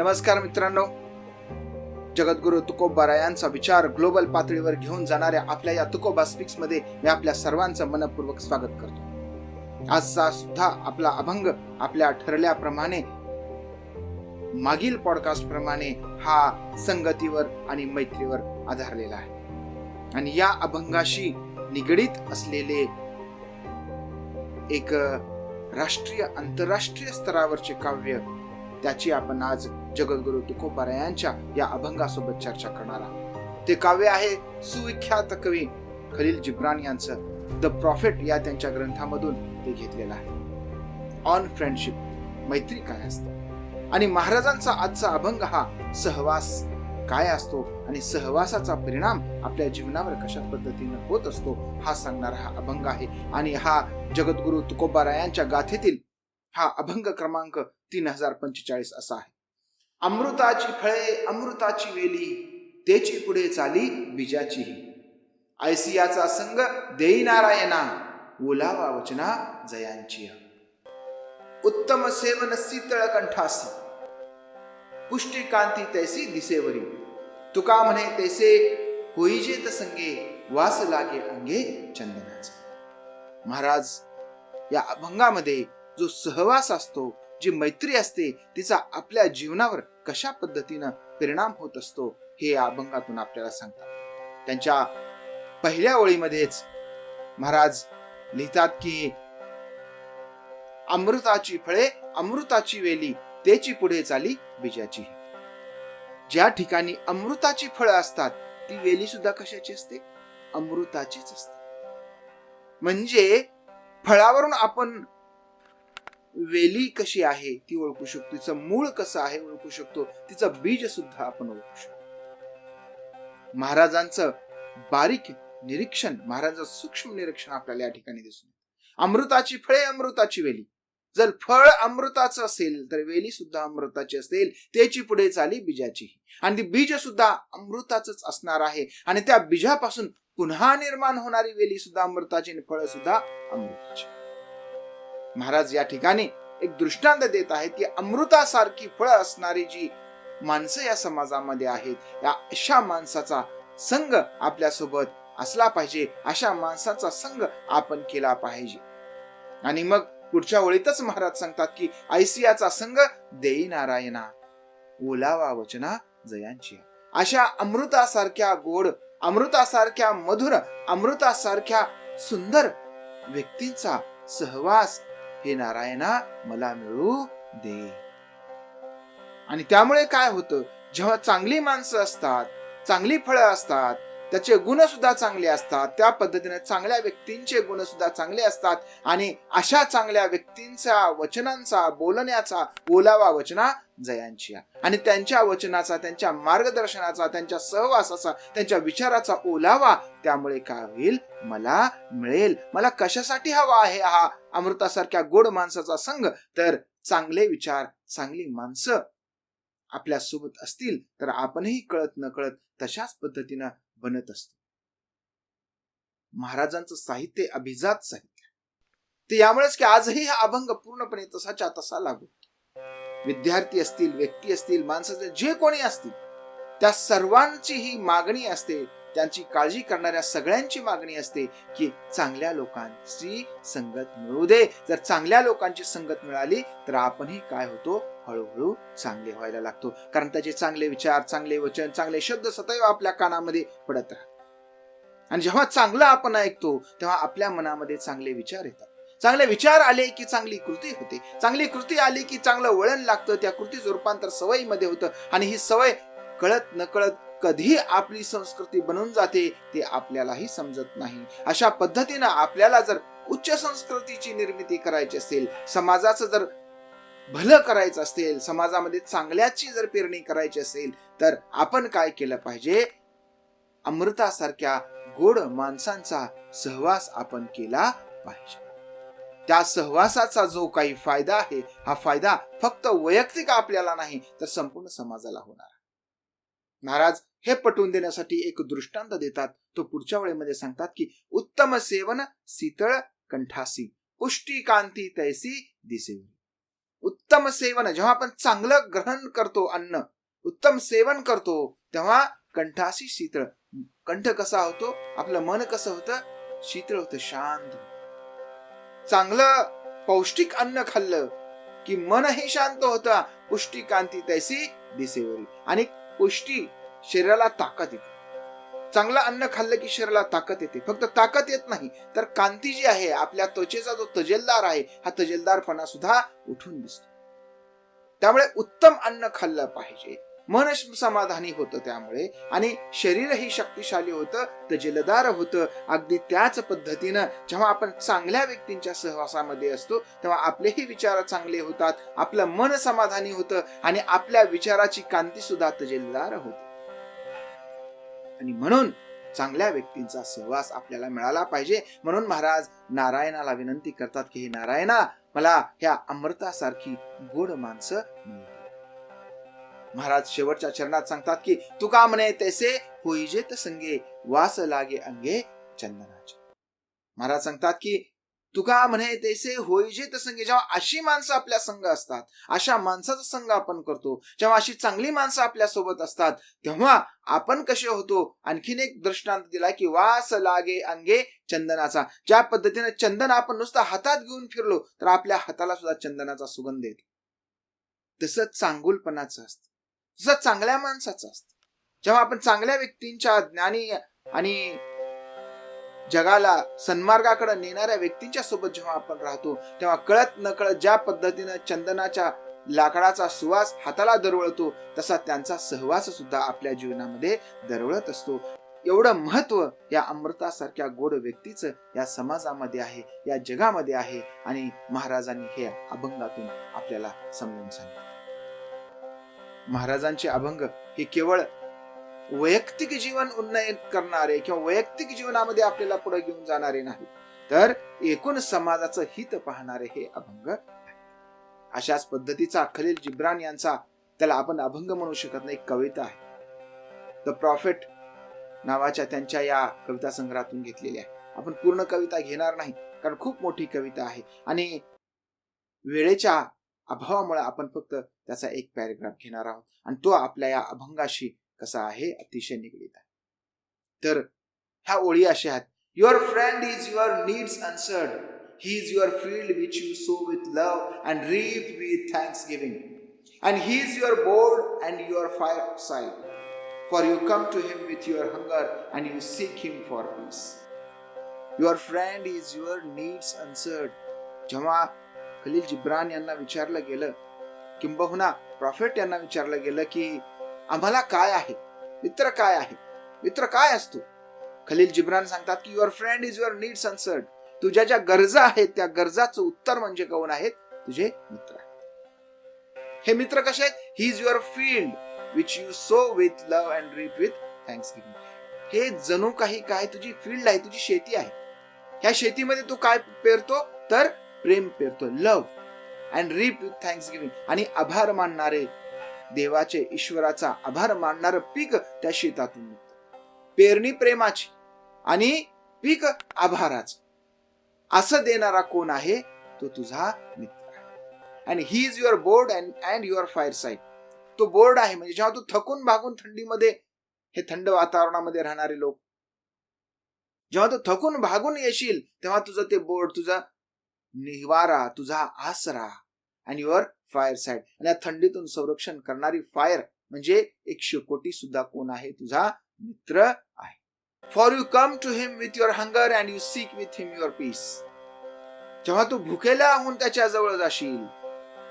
नमस्कार मित्रांनो. जगद्गुरु तुकोबा यांचा विचार ग्लोबल पातळीवर घेऊन जाणाऱ्या आपल्या या तुकोबा स्पीक्समध्ये मी आपल्या सर्वांचं मनपूर्वक स्वागत करतो. आजचा सुद्धा आपला अभंग आपल्या ठरल्याप्रमाणे मागील पॉडकास्ट प्रमाणे हा संगतीवर आणि मैत्रीवर आधारलेला आहे. आणि या अभंगाशी निगडीत असलेले एक राष्ट्रीय आंतरराष्ट्रीय स्तरावरचे काव्य त्याची आपण आज जगद्गुरु तुकोबारा यांच्या या अभंगासोबत चर्चा करणार आहोत. ते काव्य आहे सुविख्यात कवी खलील जिब्रान यांचं. द प्रॉफिट या त्यांच्या ग्रंथामधून ते घेतलेलं आहे. ऑन फ्रेंडशिप मैत्री काय असतं? आणि महाराजांचा आजचा अभंग हा सहवास काय असतो? आणि सहवासाचा परिणाम आपल्या जीवनावर कशा पद्धतीने होत असतो? हा सांगणारा हा अभंग आहे. आणि हा जगद्गुरु तुकोबारा यांच्या गाथेतील हा अभंग क्रमांक तीन हजार पंचेचाळीस असा आहे. अमृताची फळे अमृताची वेली तेची पुढे चाली बीजाचीही ऐसियाचा संग देई नारायणा ओलावा वचना जयांची. उत्तम सेवन शीतळ कंठासी. पुष्टी कांती तैसी दिसेवरी. तुका म्हणे तैसे होईजेत संगे वास लागे अंगे चंदनाचा. महाराज या अभंगामध्ये जो सहवास असतो जी मैत्री असते तिचा आपल्या जीवनावर कशा पद्धतीनं परिणाम होत असतो हे या अभंगातून आपल्याला सांगतात. त्यांच्या पहिल्या ओळीमध्येच महाराज लिहितात की अमृताची फळे अमृताची वेली त्याची पुढे चाली बीजाची ज्या ठिकाणी अमृताची फळं असतात ती वेली सुद्धा कशाची असते? अमृताचीच असते. म्हणजे फळावरून आपण वेली कशी आहे ती ओळखू शकतो. तिचं मूळ कसं आहे ओळखू शकतो. तिचं बीज सुद्धा आपण ओळखू शकतो. महाराजांचं बारीक निरीक्षण महाराजांचं सूक्ष्म निरीक्षण आपल्याला या ठिकाणी दिसून अमृताची फळे अमृताची वेली. जर फळ अमृताचं असेल तर वेली सुद्धा अमृताची असेल. त्याची पुढे चाली बीजाची आणि ती बीज सुद्धा अमृताच असणार आहे. आणि त्या बीजापासून पुन्हा निर्माण होणारी वेली सुद्धा अमृताची आणि फळ सुद्धा अमृताची. महाराज या ठिकाणी एक दृष्टांत देत आहेत की अमृतासारखी फळं असणारी जी माणसं या समाजामध्ये आहेत या अशा माणसाचा संघ आपल्यासोबत असला पाहिजे अशा माणसाचा संघ आपण केला पाहिजे. आणि मग पुढच्या ओळीतच महाराज सांगतात की ऐसियाचा संघ देई नारायणा ओलावा वचना जयांची. अशा अमृतासारख्या गोड अमृतासारख्या मधुर अमृतासारख्या सुंदर व्यक्तींचा सहवास हे नारायणा मला मिळू दे. आणि त्यामुळे काय होतं? जेव्हा चांगली माणसं असतात चांगली फळं असतात त्याचे गुण सुद्धा चांगले असतात. त्या पद्धतीने चांगल्या व्यक्तींचे गुण सुद्धा चांगले असतात. आणि अशा चांगल्या व्यक्तींचा वचनांचा बोलण्याचा ओलावा वचना जयांची आणि त्यांच्या वचनाचा त्यांच्या मार्गदर्शनाचा त्यांच्या सहवासाचा त्यांच्या विचाराचा ओलावा त्यामुळे काय होईल? मला मिळेल. मला कशासाठी हवा आहे हा अमृतासारख्या गोड माणसाचा संघ? तर चांगले विचार चांगली माणसं आपल्यासोबत असतील तर आपणही कळत न कळत तशाच पद्धतीनं बनत असतो. महाराजांचं साहित्य अभिजात साहित्य. ते यामुळेच की आजही हा अभंग पूर्णपणे तसाच्या तसा लागू. विद्यार्थी असतील व्यक्ती असतील माणसाचे जे कोणी असतील त्या सर्वांची ही मागणी असते त्यांची काळजी करणाऱ्या सगळ्यांची मागणी असते की चांगल्या लोकांची संगत मिळू दे. जर चांगल्या लोकांची संगत मिळाली तर आपणही काय होतो? हळूहळू चांगले व्हायला लागतो. कारण त्याचे चांगले विचार चांगले वचन चांगले शब्द सदैव आपल्या कानामध्ये पडत राहतात. आणि जेव्हा चांगलं आपण ऐकतो तेव्हा आपल्या मनामध्ये चांगले विचार येतात. चांगले विचार आले की चांगली कृती होते. चांगली कृती आली की चांगलं वळण लागतं. त्या कृतीचं रूपांतर सवयीमध्ये होतं. आणि ही सवय कळत नकळत कधी आपली संस्कृती बनून जाते ते आपल्यालाही समजत नाही. अशा पद्धतीनं आपल्याला जर उच्च संस्कृतीची निर्मिती करायची असेल समाजाचं जर भलं करायचं असेल समाजामध्ये चांगल्याची जर पेरणी करायची असेल तर आपण काय केलं पाहिजे? अमृतासारख्या गोड माणसांचा सहवास आपण केला पाहिजे. त्या सहवासाचा जो काही फायदा आहे हा फायदा फक्त वैयक्तिक आपल्याला नाही तर संपूर्ण समाजाला होणार. महाराज हे पटवून देण्यासाठी एक दृष्टांत देतात. तो पुढच्या वेळेमध्ये सांगतात की उत्तम सेवन शीतळ कंठासी पुष्टी कांती तैसी दिसेल उत्तम सेवन जेव्हा आपण चांगलं ग्रहण करतो अन्न उत्तम सेवन करतो तेव्हा कंठाशी शीतळ. कंठ कसा होतो? आपलं मन कसं होतं? शीतळ होतं शांत. चांगलं पौष्टिक अन्न खाल्लं की मनही शांत होतं. पुष्टी कांती तैसी दिसेवरी. आणि पुष्टी शरीराला ताकद येते. चांगलं अन्न खाल्लं की शरीराला ताकद येते. फक्त ताकद येत नाही तर कांती जी आहे आपल्या त्वचेचा जो तजेलदार आहे हा तजेलदारपणा सुद्धा उठून दिसतो. त्यामुळे उत्तम अन्न खाल्लं पाहिजे. मन समाधानी होतं त्यामुळे आणि शरीरही शक्तिशाली होतं तजेलदार होतं. अगदी त्याच पद्धतीनं जेव्हा आपण चांगल्या व्यक्तींच्या सहवासामध्ये असतो तेव्हा आपलेही विचार चांगले होतात आपलं मन समाधानी होतं आणि आपल्या विचाराची कांती सुद्धा तजेलदार होते. आणि म्हणून चांगल्या व्यक्तींचा सहवास आपल्याला मिळाला पाहिजे. म्हणून महाराज नारायणाला विनंती करतात की हे नारायणा मला ह्या अमृतासारखी गोड माणसं महाराज शेवटच्या चरणात सांगतात की तुका म्हणे तैसे होईजेत संगे वास लागे अंगे चंदनाचे. महाराज सांगतात की तुका म्हणे तैसे होईजे संगे जेव्हा अशी माणसं आपल्या संघ असतात अशा माणसाचा संघ आपण करतो. जेव्हा अशी चांगली माणसं आपल्यासोबत असतात तेव्हा आपण कसे होतो? आणखीन एक दृष्टांत दिला की वास लागे अंगे चंदनाचा. ज्या पद्धतीने चंदन आपण नुसतं हातात घेऊन फिरलो तर आपल्या हाताला सुद्धा चंदनाचा सुगंध येतो. तसंच चांगुलपणाचं असतं. तसं चांगल्या माणसाचं असतं. जेव्हा आपण चांगल्या व्यक्तींच्या ज्ञानी आणि जगाला सन्मार्गाकडे नेणाऱ्या व्यक्तींच्या सोबत जेव्हा आपण राहतो तेव्हा कळत नकळत ज्या पद्धतीनं चंदनाच्या लाकडाचा सुवास हाताला दरवळतो तसा त्यांचा सहवास सुद्धा आपल्या जीवनामध्ये दरवळत असतो. एवढं महत्त्व या अमृतासारख्या गोड व्यक्तीचं या समाजामध्ये आहे या जगामध्ये आहे आणि महाराजांनी हे अभंगातून आपल्याला समजून सांगितलं. महाराजांचे अभंग हे केवळ वैयक्तिक जीवन उन्नयन करणारे किंवा वैयक्तिक जीवनामध्ये आपल्याला पुढे घेऊन जाणारे नाही तर एकूण समाजाचं हित पाहणारे हे अभंग अशाच पद्धतीचा खलील जिब्रान यांचा त्याला आपण अभंग म्हणू शकत नाही कविता आहे. द प्रॉफिट नावाच्या त्यांच्या या कविता संग्रहातून घेतलेली आहे आपण पूर्ण कविता घेणार नाही कारण खूप मोठी कविता आहे. आणि वेळेच्या अभावामुळे आपण फक्त त्याचा एक पॅरेग्राफ घेणार आहोत. आणि तो आपल्या या अभंगाशी कसा आहे? अतिशय निगडीत आहे. तर ह्या ओळी अशा आहेत. Your friend is your needs answered he is your field which you sow with love and reap with thanks giving and he is your board and your fireside for you come to him with your hunger and you seek him for peace your friend is your needs answered जेव्हा Khalil Jibran यांना विचारलं गेलं किंबहुना profit यांना विचारलं गेलं की आम्हाला काय आहे? मित्र काय आहे? मित्र काय असतो? खलील जिब्रान सांगतात की your friend is your needs answered तुझ्या ज्या गरजा आहेत त्या गरजाचं उत्तर म्हणजे कोण आहेत? तुझे मित्र हे मित्र कसे आहेत? He is your field which you sow with love and reap with thanks giving हे जणू काही काय? तुझी फील्ड आहे तुझी शेती आहे. ह्या शेतीमध्ये तू काय पेरतो? तर प्रेम पेरतो love and reap with thanks giving आणि आभार मानणारे देवाचे ईश्वराचा आभार मानणारं पीक त्या शेतातून पेरणी प्रेमाची आणि पीक आभाराच. असं देणारा कोण आहे? तो तुझा मित्र आहे. आणि he is your board and and your fireside तो बोर्ड आहे म्हणजे जेव्हा तू थकून भागून थंडीमध्ये हे थंड वातावरणामध्ये राहणारे लोक जेव्हा तू थकून भागून येशील तेव्हा तुझं ते बोर्ड तुझा निवारा तुझा आसरा आणि युअर फायर साईड आणि या थंडीतून संरक्षण करणारी फायर म्हणजे एक शेकोटी सुद्धा कोण आहे? तुझा मित्र आहे. For you come to him with your hunger and you seek with him your peace जेव्हा तू भुकेला होऊन त्याच्याजवळ जाशील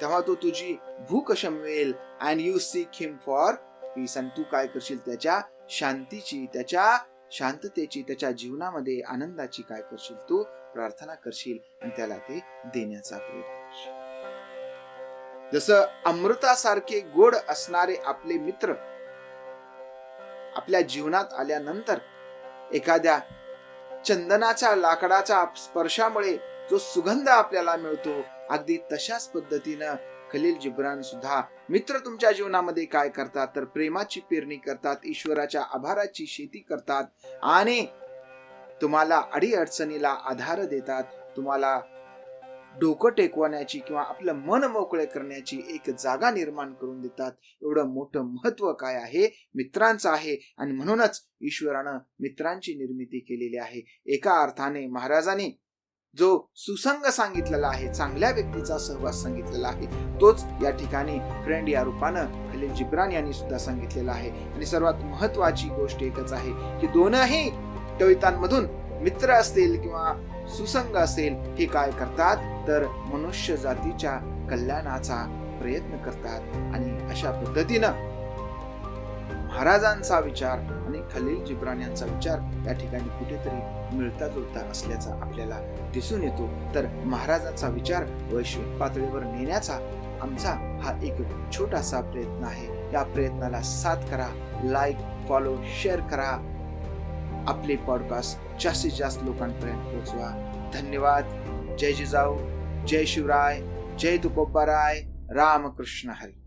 तेव्हा तू तुझी भूक Shamvel and you seek him for peace आणि तू काय करशील? त्याच्या शांतीची त्याच्या शांततेची त्याच्या जीवनामध्ये आनंदाची काय करशील? तू प्रार्थना करशील आणि त्याला ते देण्याचा प्रयत्न करशील. जसं अमृतासारखे गोड असणारे आपले मित्र आपल्या जीवनात आल्यानंतर एखाद्या चंदनाच्या लाकडाच्या स्पर्शामुळे जो सुगंध आपल्याला मिळतो अगदी तशाच पद्धतीनं खलील जिब्रान सुद्धा मित्र तुमच्या जीवनामध्ये काय करतात? तर प्रेमाची पेरणी करतात ईश्वराच्या आभाराची शेती करतात आणि तुम्हाला अडीअडचणीला आधार देतात तुम्हाला डोकं टेकवण्याची किंवा आपलं मन मोकळे करण्याची एक जागा निर्माण करून देतात. एवढं मोठं महत्त्व काय आहे? मित्रांचं आहे. आणि म्हणूनच ईश्वरानं मित्रांची निर्मिती केलेली आहे. एका अर्थाने महाराजांनी जो सुसंग सांगितलेला आहे चांगल्या व्यक्तीचा सहवास सांगितलेला आहे तोच या ठिकाणी फ्रेंड या रूपानं खलील जिब्रान यांनी सुद्धा सांगितलेला आहे. आणि सर्वात महत्वाची गोष्ट एकच आहे की दोनही कवितांमधून मित्र असतील किंवा सुसंग असेल हे काय करतात? तर मनुष्य जातीच्या कल्याणाचा प्रयत्न करतात. आणि अशा पद्धतीनं महाराजांचा विचार आणि खलील जिब्रान यांचा विचार या ठिकाणी कुठेतरी मिळता जुळता असल्याचा आपल्याला दिसून येतो. तर महाराजांचा विचार वैश्विक पातळीवर नेण्याचा आमचा हा एक छोटासा प्रयत्न आहे. या प्रयत्नाला साथ करा लाईक फॉलो शेअर करा. आपले पॉडकास्ट जास्तीत जास्त लोकांपर्यंत पोहोचवा. धन्यवाद. जय जिजाऊ. जय शिवराय. जय तुकोबाराय रामकृष्ण हरी.